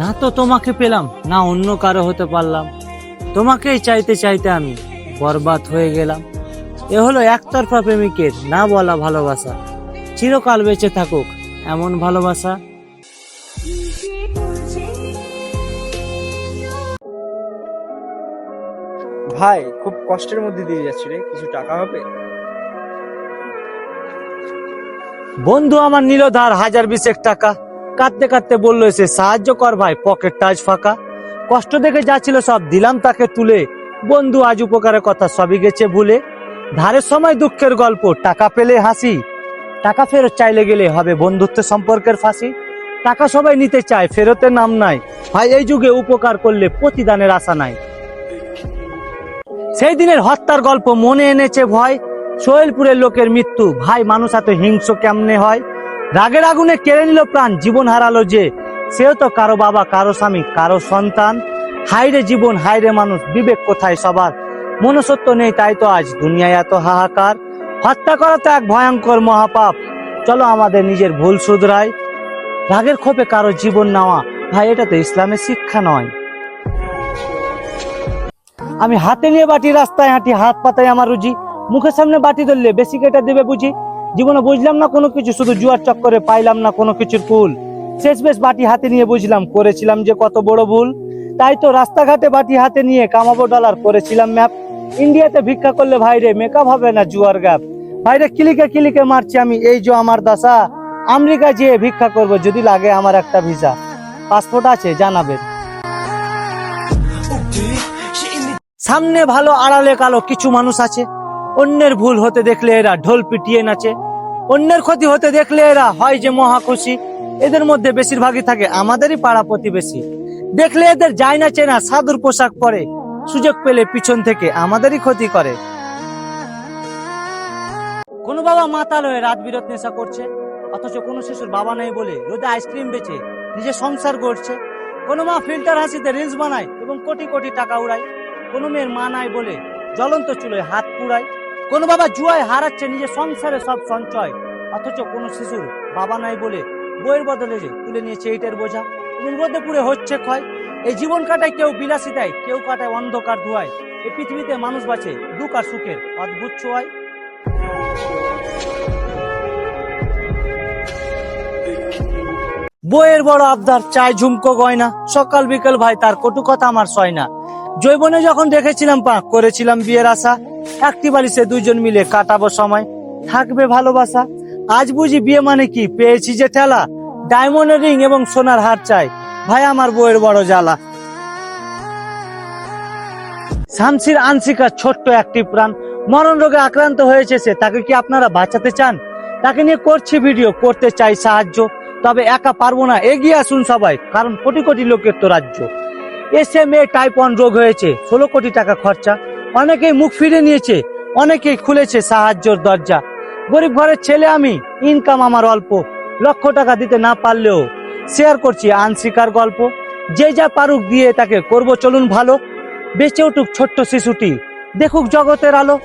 না তো তোমাকে পেলাম না অন্য কারও হতে পারলাম। তোমাকেই চাইতে চাইতে আমি বরবাদ হয়ে গেলাম। এ হলো একতরফা প্রেমিকের না বলা ভালোবাসা। চিরকাল বেঁচে থাকুক এমন ভালোবাসা। ভাই খুব কষ্টের মধ্যে দিয়ে যাচ্ছি রে কিছু টাকা হবে? বন্ধু আমার নিল ধার হাজার বিশেক টাকা। কাঁদতে কাঁদতে বলল, এসে সাহায্য কর ভাই পকেট টাচ ফাঁকা। কষ্ট দেখে যাচ্ছিল সব দিলাম তাকে তুলে। বন্ধু আজ উপকারের কথা সবই গেছে ভুলে। ধারের সময় দুঃখের গল্প, টাকা পেলে হাসি। টাকা ফেরত চাইলে গেলে হবে বন্ধুত্ব সম্পর্কের ফাঁসি। টাকা সবাই নিতে চায়, ফেরতের নাম নাই। ভাই, এই যুগে উপকার করলে প্রতিদানের আশা নাই। সেই দিনের হত্যার গল্প মনে এনেছে ভয়। সোহেলপুরের লোকের মৃত্যু। ভাই, মানুষ এত হিংস্র কেমনে হয়? রাগের আগুনে কেড়ে নিল প্রাণ, জীবন হারালো যে। সেও তো কারও বাবা, কারও স্বামী, কারও সন্তান। হাইরে জীবন হাইরে মানুষ, বিবেক কোথায় সবার? মনসত্ব নেই, তাই তো আজ দুনিয়ায় এত হাহাকার। হত্যা করা তো এক ভয়ঙ্কর মহাপাপ। চলো আমাদের নিজের ভুল শুধরাই। রাগের ক্ষোভে কারও জীবন নেওয়া, ভাই, এটা তো ইসলামের শিক্ষা নয়। আমি হাতে নিয়ে বাটি, রাস্তায় হাঁটি, হাত পাতায় আমার রুজি। মুখের সামনে বাটি ধরলে বেশি কেটে দেবে বুঝি? জীবনে বুঝলাম না কোনো কিছু, শুধু জুয়ার চক্করে পাইলাম না কোনো কিছুর কুল। শেষ বেশ বাটি হাতে নিয়ে বুঝলাম, করেছিলাম যে কত বড় ভুল। তাই তো রাস্তাঘাটে বাটি হাতে নিয়ে কামাবো ডলার করেছিলাম ম্যাপ। ইন্ডিয়াতে ভিক্ষা করলে ভাইরে মেকআপ হবে না জুয়ার গ্যাপ ভাইরে, কিলিকে কিলিকে মারছি আমি, এই যে আমার দশা। আমেরিকা যেয়ে ভিক্ষা করব, যদি লাগে আমার একটা ভিসা। পাসপোর্ট আছে, জানাবেন। সামনে ভালো আড়ালে কালো কিছু মানুষ আছে। অন্যের ভুল হতে দেখলে এরা ঢোল পিটিয়ে নাচে। অন্যের ক্ষতি হতে দেখলে এরা হয় যে মহা খুশি এদের মধ্যে বেশিরভাগই থাকে আমাদেরই পাড়া প্রতিবেশী। দেখলে এদের যায় না চেনা সাধুর পোশাক পরে। সুযোগ পেলে পিছন থেকে আমাদেরই ক্ষতি করে। কোন বাবা মাতাল হয়ে রাত বিরত নেশা করছে, অথচ কোনো শিশুর বাবা নেই বলে রোদে আইসক্রিম বেচে, নিজের সংসার গড়ছে। কোনো মা ফিল্টার হাসিতে রিলস বানায় এবং কোটি কোটি টাকা উড়ায়। কোনো মেয়ের মা নাই বলে জ্বলন্ত চুলোয় হাত পুড়ায়। কোনো বাবা জুয়ায় হারাচ্ছে, নিজের সংসারে সব সঞ্চয়। অথচ কোনো শিশুর বাবা নাই বলে বইয়ের বদলে যে তুলে নিয়েছে এইটার বোঝা। রোদে পুড়ে হচ্ছে ক্ষয়। এই জীবন কাটায় কেউ বিলাসিতায় কেউ কাটায় অন্ধকার ধোয়ায়। এই পৃথিবীতে মানুষ বাঁচে দুঃখ আর সুখের অদ্ভুত ছোঁয়ায়। বইয়ের বড় আবদার চায় ঝুমকো গয়না। সকাল বিকেল ভাই, তার কটু কথা আমার সয় না। জৈবনে যখন দেখেছিলাম পা করেছিলাম বিয়ের আশা। একটি বালিশে দুজন মিলে কাটাবো সময়। থাকবে ভালোবাসা। আজ বুঝি বিয়ে মানে কি? পেয়েছি যে ঠেলা। ডায়মন্ডের রিং এবং সোনার হার চাই। ভাই, আমার বইয়ের বড় জ্বালা। শামসির আনসিকা ছোট্ট একটি প্রাণ। মরণ রোগে আক্রান্ত হয়েছে সে। তাকে কি আপনারা বাঁচাতে চান? তাকে নিয়ে করছি ভিডিও, করতে চাই সাহায্য। তবে একা পারব না। এগিয়ে আসুন সবাই, কারণ কোটি কোটি লোকের তো রাজ্য। এস এ টাইপ ওয়ান রোগ হয়েছে, ষোলো কোটি টাকা খরচা। অনেকেই মুখ ফিরে নিয়েছে, অনেকেই খুলেছে সাহায্যর দরজা। গরিব ঘরের ছেলে আমি ইনকাম আমার অল্প। লক্ষ টাকা দিতে না পারলেও শেয়ার করছি আনসিকার গল্প। যে যা পারুক দিয়ে তাকে করব চলুন ভালো। বেঁচে উঠুক ছোট্ট শিশুটি। দেখুক জগতের আলো।